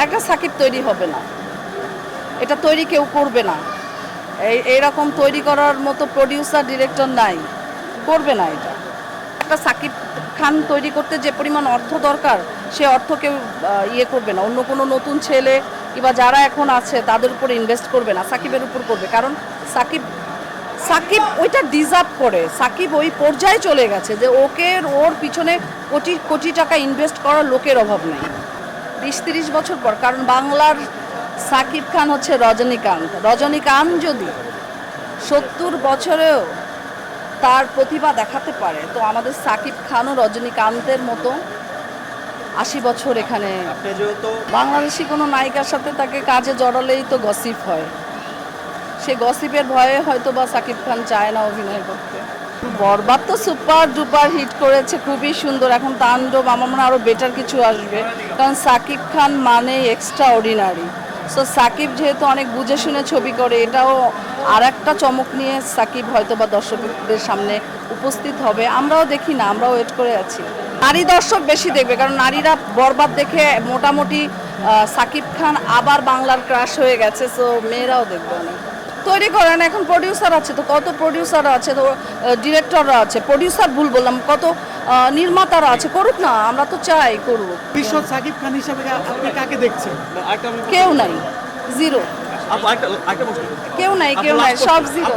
একটা সাকিব তৈরি হবে না। এটা তৈরি কেউ করবে না। এই, এইরকম তৈরি করার মতো প্রডিউসার ডিরেক্টর নাই। করবে না এটা। একটা সাকিব খান তৈরি করতে যে পরিমাণ অর্থ দরকার, সে অর্থ কেউ ইয়ে করবে না। অন্য কোনো নতুন ছেলে কিংবা যারা এখন আছে, তাদের উপর ইনভেস্ট করবে না। সাকিবের উপর করবে। কারণ সাকিব সাকিব ওইটা ডিজার্ভ করে। সাকিব ওই পর্যায়ে চলে গেছে যে ওকে ওর পিছনে কোটি কোটি টাকা ইনভেস্ট করার লোকের অভাব নেই। বিশ তিরিশ বছর পর কারণ বাংলার সাকিব খান হচ্ছে রজনীকান্ত। রজনীকান্ত যদি সত্তর বছরেও তার প্রতিভা দেখাতে পারে তো আমাদের সাকিব খানও রজনীকান্তের মতো আশি বছর এখানে বাংলাদেশি কোনো নায়িকার সাথে তাকে কাজে জড়ালেই তো গসিপ হয়। সে গসিপের ভয়ে হয়তো বা সাকিব খান চায় না অভিনয় করতে। বরবাদ তো সুপার ডুপার হিট করেছে, খুবই সুন্দর। এখন তাণ্ডব আমার মনে আরও বেটার কিছু আসবে। কারণ সাকিব খান মানে এক্সট্রা অর্ডিনারি সো সাকিব যেহেতু অনেক বুঝে শুনে ছবি করে, এটাও আর একটা চমক নিয়ে সাকিব হয়তো বা দর্শকদের সামনে উপস্থিত হবে। আমরাও দেখি না, আমরাও ওয়েট করে আছি। নারী দর্শক বেশি দেখবে, কারণ নারীরা বরবাদ দেখে মোটামুটি সাকিব খান আবার বাংলার ক্রাশ হয়ে গেছে সো মেয়েরাও দেখবে অনেক। তৈরি করেন এখন প্রডিউসার আছে তো কত প্রডিউসার আছে তো ডিরেক্টররা আছে প্রডিউসার ভুল বললাম কত নির্মাতারা আছে করুক না আমরা তো চাই করুক। বিশ্ব সাকিব খান হিসাবে আপনি কাকে দেখছেন? কেউ নাই জিরো কেউ নাই কেউ নাই সব জিরো